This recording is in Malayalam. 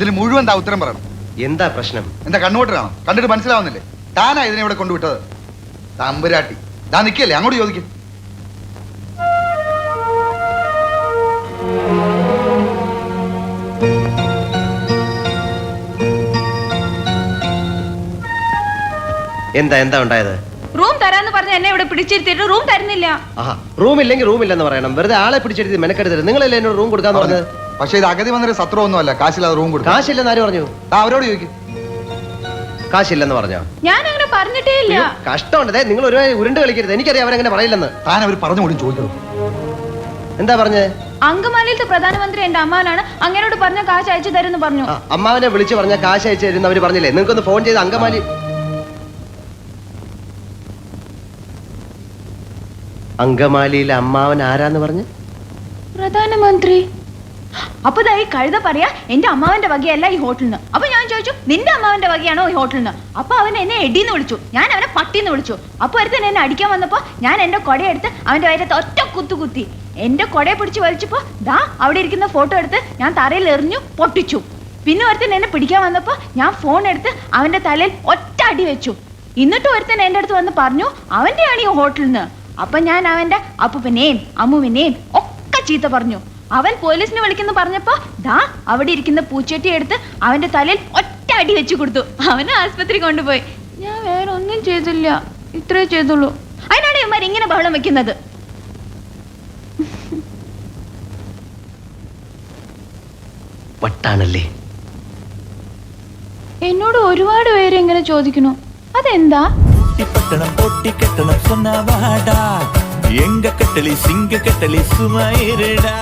ഇതിന് മുഴുവൻ താ ഉത്തരം പറയണം. എന്താ പ്രശ്നം? എന്താ കണ്ണുപോട്ട് കണ്ടിട്ട് മനസ്സിലാവുന്നില്ലേ? താനാ ഇതിനെ ഇവിടെ കൊണ്ടുവിട്ടത്. തമ്പുരാട്ടി താ നിൽക്കല്ലേ അങ്ങോട്ട് ചോദിക്കും. എന്താ എന്താ ഉണ്ടായത്? റൂം തരാന്ന് പറഞ്ഞ എന്നെ ഇവിടെ പിടിച്ചിരുത്തിട്ട് റൂം തരുന്നില്ല. ആഹാ റൂം ഇല്ലെങ്കിൽ റൂം ഇല്ലെന്ന് പറയണം. വെറുതെ ആളെ പിടിച്ചെടുത്ത് മെനക്കെടുത്തരുത് നിങ്ങളല്ലേ എന്നോട് റൂം കൊടുക്കാന്ന് പറഞ്ഞത്? പക്ഷെ ഇത് അഗതി വന്നൊരു സത്രം ഒന്നുമല്ല കാശില്ലാതെ റൂം കൊടുക്കും കാശില്ലെന്ന് ആര് പറഞ്ഞു? ആ, അവരോട് ചോദിക്കും. കാശില്ലെന്ന് പറഞ്ഞോ? ഞാൻ അങ്ങനെ പറഞ്ഞിട്ടേ ഇല്ല. കഷ്ടമുണ്ട്. ദേ, നിങ്ങൾ ഒരു ഉരുണ്ട് കളിക്കരുത്. എനിക്കറിയാം അവരങ്ങനെ പറയില്ലെന്ന്. താൻ അവർ പറഞ്ഞു കൂടി ചോദിക്കണം എന്താ പറഞ്ഞേ? അങ്കമാലിയിലത്തെ പ്രധാനമന്ത്രി എന്റെ അമ്മാനാണ് അങ്ങനോട് പറഞ്ഞ കാശ് അയച്ചു തരുമെന്ന് പറഞ്ഞു. ആ, അമ്മാവനെ വിളിച്ചു പറഞ്ഞ കാശ് അയച്ചു തരുന്ന അവർ പറഞ്ഞില്ലേ? നിങ്ങൾക്കൊന്ന് ഫോൺ ചെയ്ത് അങ്കമാലി അങ്കമാലിയിലെ അമ്മാവൻ ആരാന്ന് പറഞ്ഞു? പ്രധാനമന്ത്രി. അപ്പൊ ഈ കഴുത പറയാ എന്റെ അമ്മാവന്റെ വകയല്ല ഈ ഹോട്ടലിൽ അപ്പൊ ഞാൻ ചോദിച്ചു നിന്റെ അമ്മാവന്റെ വകയാണോ ഈ ഹോട്ടലിൽ അപ്പൊ അവൻ എന്നെ എടിന്ന് വിളിച്ചു. ഞാൻ അവനെ പട്ടിന്ന് വിളിച്ചു. അപ്പൊ ഒരുത്തൻ എന്നെ അടിക്കാൻ വന്നപ്പോ ഞാൻ എന്റെ കൊടയെടുത്ത് അവന്റെ വയറ്റത്ത് ഒറ്റ കുത്തു കുത്തി. എന്റെ കൊടയെ പിടിച്ച് വലിച്ചപ്പോ ദാ അവിടെ ഇരിക്കുന്ന ഫോട്ടോ എടുത്ത് ഞാൻ തറയിൽ എറിഞ്ഞു പൊട്ടിച്ചു. പിന്നെ ഒരുത്തൻ എന്നെ പിടിക്കാൻ വന്നപ്പോ ഞാൻ ഫോൺ എടുത്ത് അവന്റെ തലയിൽ ഒറ്റ അടി വെച്ചു. എന്നിട്ട് ഒരുത്തൻ എന്റെ അടുത്ത് വന്ന് പറഞ്ഞു അവന്റെയാണ് ഈ ഹോട്ടലിൽ അപ്പൊ ഞാൻ അവന്റെ അപ്പൂപ്പനെയും അമ്മുവിനെയും ഒക്കെ ചീത്ത പറഞ്ഞു. അവൻ പോലീസിനെ വിളിക്കുന്നു പറഞ്ഞപ്പോ ദാ അവിടെ ഇരിക്കുന്ന പൂച്ചട്ടി എടുത്ത് അവന്റെ തലയിൽ ഒറ്റ അടി വെച്ചു കൊടുത്തു അവനെ ആസ്പത്രി കൊണ്ടുപോയി ഞാൻ വേറെ ഒന്നും ചെയ്തില്ല ഇത്രേ ചെയ്തുള്ളൂ അതിനാണ് ഇവന്മാർ ഇങ്ങനെ ബഹളം വെക്കുന്നത് വട്ടാണല്ലേ എന്നോട് ഒരുപാട് പേര് ഇങ്ങനെ ചോദിക്കുന്നു അതെന്താ பட்டணம் பொட்டி கட்டணம் சொன்ன வாடா எங்க கட்டளை சிங்க கட்டளை சுமாயிருடா